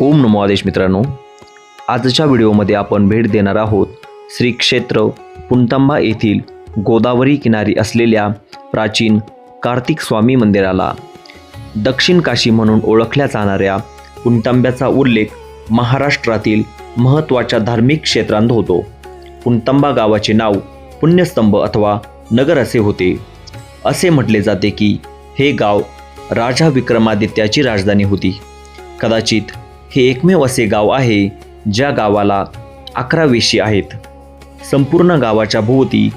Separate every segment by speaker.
Speaker 1: ओम नमो आदेश मित्रांनो. आजच्या व्हिडिओमध्ये आपण भेट देणार आहोत श्री क्षेत्र पुंतंबा येथील गोदावरी किनारी असलेल्या प्राचीन कार्तिक स्वामी मंदिराला. दक्षिण काशी म्हणून ओळखल्या जाणाऱ्या पुंतंब्याचा उल्लेख महाराष्ट्रातील महत्त्वाच्या धार्मिक क्षेत्रांत होतो. पुंतंबा गावाचे नाव पुण्यस्तंभ अथवा नगर असे होते. असे म्हटले जाते की हे गाव राजा विक्रमादित्याची राजधानी होती. कदाचित हे एकमेव असे गाव आहे ज्या गावाला अकरा वेशी आहेत. संपूर्ण गावाच्या भोवती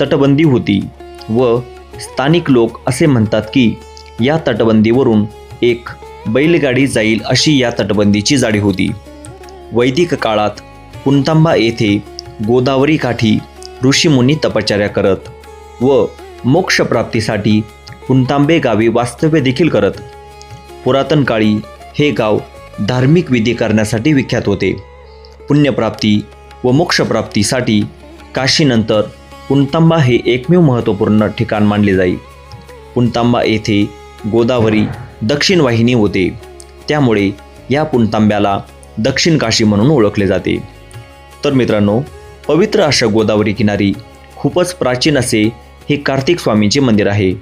Speaker 1: तटबंदी होती व स्थानिक लोक असे म्हणतात की या तटबंदीवरून एक बैलगाडी जाईल अशी या तटबंदीची जाडी होती. वैदिक काळात पुणतांबा येथे गोदावरी काठी ऋषीमुनी तपश्चर्या करत व मोक्षप्राप्तीसाठी पुणतांबे गावी वास्तव्य देखील करत. पुरातन काळी हे गाव धार्मिक विधी करण्यासाठी विख्यात होते. पुण्यप्राप्ती व मोक्षप्राप्तीसाठी काशीनंतर पुणतांबा हे एकमेव महत्त्वपूर्ण ठिकाण मानले जाई. पुणतांबा येथे गोदावरी दक्षिण वाहिनी होते. त्यामुळे या पुणतांब्याला दक्षिण काशी म्हणून ओळखले जाते. तर मित्रांनो पवित्र अशा गोदावरी किनारी खूपच प्राचीन असे हे कार्तिक स्वामींचे मंदिर आहे.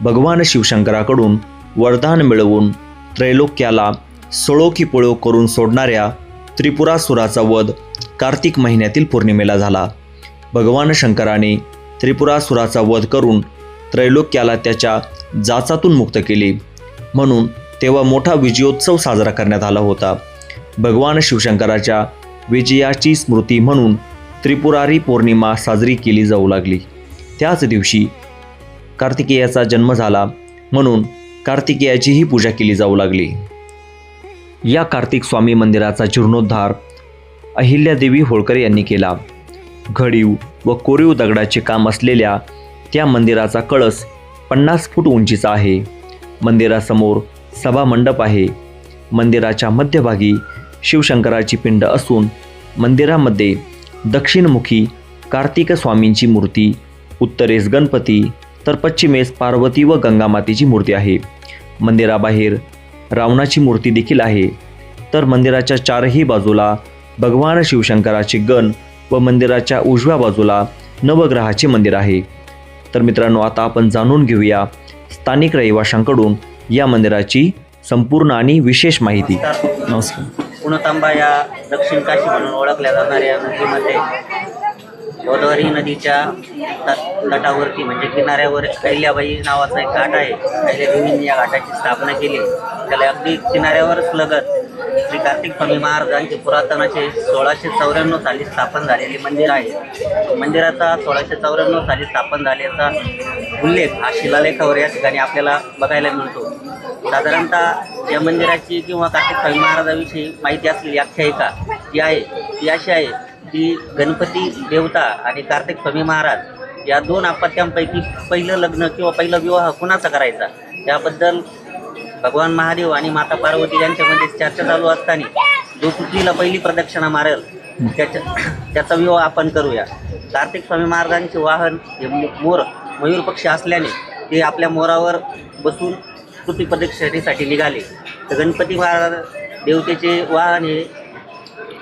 Speaker 1: भगवान शिवशंकराकडून वरदान मिळवून त्रैलोक्याला सळो की पळो करून सोडणाऱ्या त्रिपुरासुराचा वध कार्तिक महिन्यातील पौर्णिमेला झाला. भगवान शंकराने त्रिपुरासुराचा वध करून त्रैलोक्याला त्याच्या जाचातून मुक्त केले. म्हणून तेव्हा मोठा विजयोत्सव साजरा करण्यात आला होता. भगवान शिवशंकराच्या विजयाची स्मृती म्हणून त्रिपुरारी पौर्णिमा साजरी केली जाऊ लागली. त्याच दिवशी कार्तिकेयाचा जन्म झाला म्हणून कार्तिकेयाचीही पूजा केली जाऊ लागली. या कार्तिक स्वामी मंदिराचा जीर्णोद्धार अहिल्यादेवी होळकर यांनी केला. घडीव व कोरीव दगडाचे काम असलेल्या त्या मंदिराचा कळस पन्नास फूट उंचीचा आहे. मंदिरासमोर सभामंडप आहे. मंदिराच्या मध्यभागी शिवशंकराची पिंड असून मंदिरामध्ये दक्षिणमुखी कार्तिक स्वामींची मूर्ती उत्तरेस गणपती तर पश्चिमेस पार्वती व गंगामातेची मूर्ती आहे. मंदिराबाहेर रावणाची मूर्ती देखील आहे. तर मंदिराच्या चारही बाजूला भगवान शिवशंकराचे गण व मंदिराच्या उजव्या बाजूला नवग्रहाचे मंदिर आहे. तर मित्रांनो आता आपण जाणून घेऊया स्थानिक रहिवाशांकडून या मंदिराची संपूर्ण आणि विशेष माहिती. नमस्कार.
Speaker 2: पुणतांबा या दक्षिण काशी म्हणून ओळखल्या जाणाऱ्या नदीमध्ये गोदावरी नदीच्या तटावरती म्हणजे किनाऱ्यावर कैल्याबाई नावाचा एक घाट आहे. कैल्यादेवींनी या घाटाची स्थापना केली. त्याला अगदी किनाऱ्यावरच लगत श्री कार्तिक स्वामी महाराजांचे पुरातनाचे सोळाशे चौऱ्याण्णव साली स्थापन झालेले मंदिर आहे. मंदिराचा सोळाशे चौऱ्याण्णव साली स्थापन झाल्याचा उल्लेख हा शिलालेखावर या ठिकाणी आपल्याला बघायला मिळतो. साधारणतः या मंदिराची किंवा कार्तिक स्वामी महाराजाविषयी माहिती असलेली आख्यायिका जी आहे ती अशी आहे की गणपती देवता आणि कार्तिक स्वामी महाराज या दोन अपत्यांपैकी पहिलं लग्न किंवा पहिला विवाह कुणाचा करायचा? याबद्दल भगवान महादेव आणि माता पार्वती यांच्यामध्ये चर्चा चालू असताना जो पृथ्वीला पहिली प्रदक्षिणा मारेल त्याच्या त्याचा विवाह आपण करूया. कार्तिक स्वामी महाराजांचे वाहन हे मोर मयूर पक्षी असल्याने ते आपल्या मोरावर बसून पृथ्वी प्रदक्षिणेसाठी निघाले. तर गणपती महाराज देवतेचे वाहन हे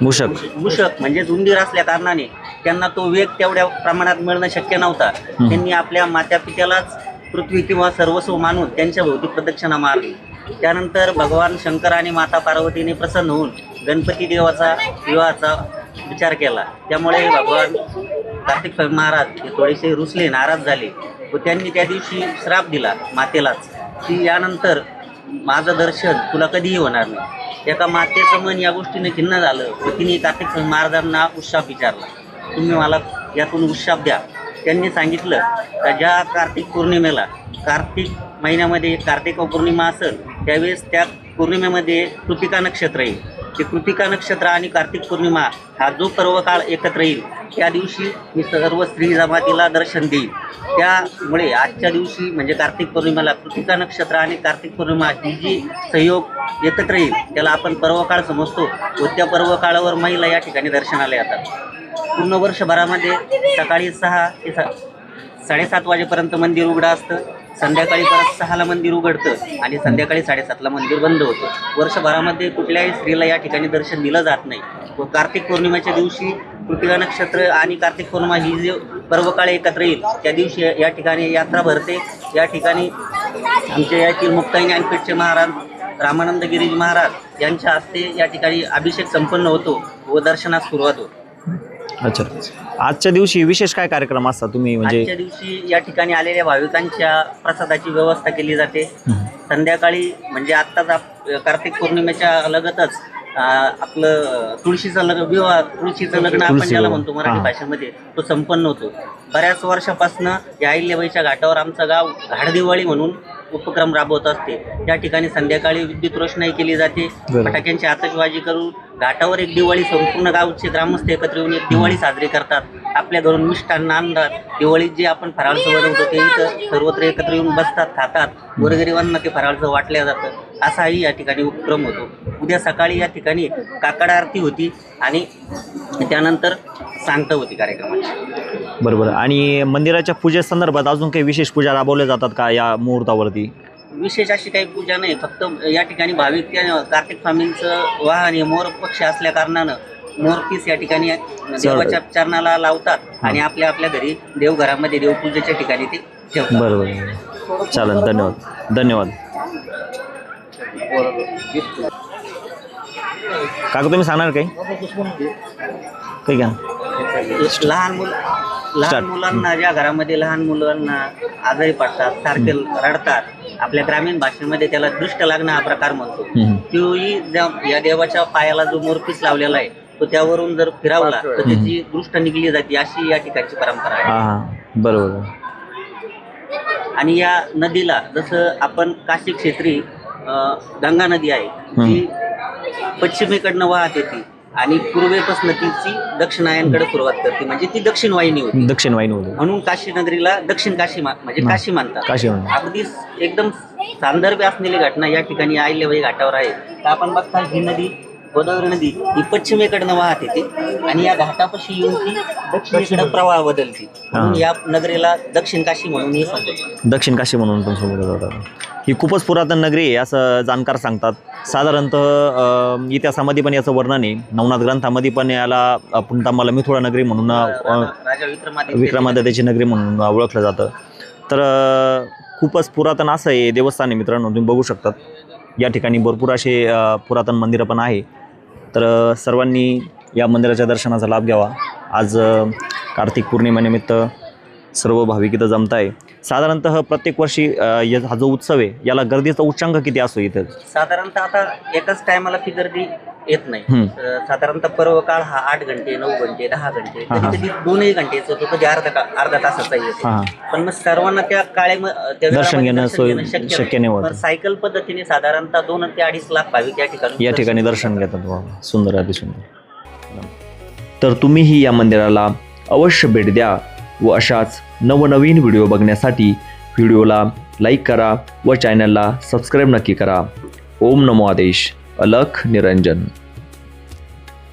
Speaker 1: मूषक
Speaker 2: मूषक म्हणजेच उंदीर असल्या कारणाने त्यांना तो वेग तेवढ्या प्रमाणात मिळणं शक्य नव्हता. त्यांनी आपल्या मात्या पित्यालाच पृथ्वी किंवा सर्वस्व मानून त्यांच्या भोवती प्रदक्षिणा मारली. त्यानंतर भगवान शंकर आणि माता पार्वतीने प्रसन्न होऊन गणपती देवाचा विवाहाचा विचार केला. त्यामुळे भगवान कार्तिक महाराज हे थोडेसे रुसले नाराज झाले व त्यांनी त्या दिवशी श्राप दिला मातेलाच की यानंतर माझं दर्शन तुला कधीही होणार नाही. एका मातेचं मन या गोष्टीने खिन्न झालं. व तिने कार्तिक महाराजांना उत्शाप विचारला. तुम्ही मला यातून उत्शाप द्या. त्यांनी सांगितलं का ज्या कार्तिक पौर्णिमेला कार्तिक महिन्यामध्ये कार्तिक पौर्णिमा असेल त्यावेळेस त्या पौर्णिमेमध्ये कृतिका नक्षत्र येईल. की कृतिका नक्षत्र आणि कार्तिक पौर्णिमा हा जो पर्व काळ एकत्र येईल त्या दिवशी मी सर्व स्त्री जमातीला दर्शन देईल त्यामुळे आजच्या दिवशी म्हणजे कार्तिक पौर्णिमेला कृतिका नक्षत्र आणि कार्तिक पौर्णिमा ही जी सहयोग एकत्र येईल त्याला आपण पर्वकाळ समजतो व त्या पर्वकाळावर महिला या ठिकाणी दर्शनाला येतात. पूर्ण वर्षभरामध्ये सकाळी सहा ते सा साडेसात वाजेपर्यंत मंदिर उघडं असतं. संध्याकाळी परत सहाला मंदिर उघडतं आणि संध्याकाळी साडेसातला मंदिर बंद होतं. वर्षभरामध्ये कुठल्याही स्त्रीला या ठिकाणी दर्शन दिलं जात नाही. व कार्तिक पौर्णिमेच्या दिवशी कृतिका नक्षत्र आणि कार्तिक पौर्णिमा ही जे पर्वकाळ एकत्र येईल त्या दिवशी या ठिकाणी यात्रा भरते. या ठिकाणी आमच्या यातील मुक्ताई ज्ञानपीठचे महाराज रामानंद गिरीजी महाराज यांच्या हस्ते या ठिकाणी अभिषेक संपन्न होतो व दर्शनास सुरुवात होते.
Speaker 1: अच्छा आजच्या दिवशी विशेष काय कार्यक्रम असतात तुम्ही म्हणजे
Speaker 2: आजच्या दिवशी या ठिकाणी आलेल्या भाविकांच्या प्रसादाची व्यवस्था केली जाते
Speaker 1: हं.
Speaker 2: संध्याकाळी म्हणजे आत्ताच आप कार्तिक पौर्णिमेच्या लगतच आपलं तुळशीचं लग्न विवाह तुळशीचं लग्न आपण
Speaker 1: तुळशी
Speaker 2: ज्याला
Speaker 1: विवाह.
Speaker 2: म्हणतो मराठी
Speaker 1: हां.
Speaker 2: भाषेमध्ये तो संपन्न होतो बऱ्याच वर्षापासून या अहिल्याबाईच्या घाटावर आमचं गाव घाडदिवाळी म्हणून उपक्रम राबवत असते. या ठिकाणी संध्याकाळी विद्युत रोषणाई केली जाते. फटाक्यांची आतषबाजी करून घाटावर एक दिवाळी संपूर्ण गावचे ग्रामस्थ एकत्र येऊन एक दिवाळी साजरी करतात. आपल्या घरून मिष्टान्न आणतात दिवाळीत जे आपण फराळचं बनवतो ते इथं सर्वत्र एकत्र येऊन बसतात खातात. गोरगरिबांना ते फराळचं वाटल्या जातं. असाही या ठिकाणी उपक्रम होतो. उद्या सकाळी या ठिकाणी काकड आरती होती आणि त्यानंतर सांगता होती कार्यक्रमाची.
Speaker 1: बरोबर. आणि मंदिराच्या पूजेसंदर्भात अजून काही विशेष पूजा राबवल्या जातात का या मुहूर्तावरती?
Speaker 2: विशेष अशी काही पूजा नाही. फक्त या ठिकाणी भाविक त्या कार्तिक स्वामींचं वाहन हे मोर पक्ष असल्या कारणानं मोरपीस या ठिकाणी देवाच्या चरणाला लावतात आणि आपल्या आपल्या घरी देवघरामध्ये देवपूजेच्या ठिकाणी ते ठेवतात.
Speaker 1: बरोबर. चालेल. धन्यवाद. धन्यवाद. काका तुम्ही सांगणार काही? काही घ्या
Speaker 2: लहान मुल लहान. मुलांना ज्या घरामध्ये लहान मुलांना आजारी पडतात सारखे रडतात आपल्या ग्रामीण भाषेमध्ये त्याला दृष्ट लागणं हा प्रकार म्हणतो. तोही ज्या- या देवाच्या पायाला जो मोरपीस लावलेला आहे तो त्यावरून जर फिरावला तर त्याची दृष्ट निघली जाते अशी या ठिकाणची परंपरा आहे.
Speaker 1: बरोबर.
Speaker 2: आणि या नदीला जसं आपण काशी क्षेत्री गंगा नदी आहे जी पश्चिमेकडनं वाहत येते. आणि पूर्वेपासून तिची दक्षिणायनकडे सुरुवात करते म्हणजे ती दक्षिण वाहिनी होती
Speaker 1: दक्षिण वाहिनी होते
Speaker 2: म्हणून काशी नगरीला दक्षिण काशी मा- म्हणजे
Speaker 1: हा.
Speaker 2: काशी मानतात
Speaker 1: काशी म्हणतात.
Speaker 2: अगदी एकदम सांदर्भ असलेली घटना या ठिकाणी अहिल्याबाई घाटावर आहे तर आपण बघता ही नदी गोदावरी नदी ही पश्चिमेकडनं वाहत येते आणि या घाटापाशी येऊन ती दक्षिणेकडे प्रवाह बदलते. म्हणून या नगरीला दक्षिण काशी म्हणून हे समजतात
Speaker 1: दक्षिण काशी म्हणून पण संबोधलं जातात ही खूपच पुरातन नगरी आहे असं जाणकार सांगतात. साधारणतः इतिहासामध्ये पण याचं वर्णन आहे. नवनाथ ग्रंथामध्ये पण याला अं, पुंतांबाला मिथुळा नगरी म्हणून विक्रमादित्यची नगरी म्हणून ओळखलं जातं. तर खूपच पुरातन असं आहे देवस्थान आहे मित्रांनो तुम्ही बघू शकतात. या ठिकाणी भरपूर असे पुरातन मंदिरं पण आहे. तर सर्वांनी या मंदिराच्या दर्शनाचा लाभ घ्यावा. आज कार्तिक पौर्णिमेनिमित्त सर्व भाविक इथं जमत आहे साधारणतः प्रत्येक वर्षी हा जो उत्सव आहे याला गर्दीचा उच्चांक किती असतो इथं?
Speaker 2: साधारणतः आता एकाच टायमाला ती गर्दी येत नाही. साधारणतः पर्व काळ हा आठ घंटे नऊ घंटे दहा घंटे. कधी कधी दोनही घंटेच होतो कधी अर्धा अर्धा तासाचा येतो
Speaker 1: हां
Speaker 2: पण मग सर्वांना त्या काळे
Speaker 1: दर्शन घेणं सोय-
Speaker 2: शक्य
Speaker 1: नाही. होत.
Speaker 2: सायकल पद्धतीने साधारणतः दोन ते अडीच लाख भाविक या ठिकाणी
Speaker 1: या ठिकाणी दर्शन घेतात. सुंदर अति सुंदर. तर तुम्हीही या मंदिराला अवश्य भेट द्या व अशाच नवनवीन व्हिडिओ बघण्यासाठी व्हिडिओला लाईक करा व चॅनलला सबस्क्राईब नक्की करा. ओम नमो आदेश. अलख निरंजन.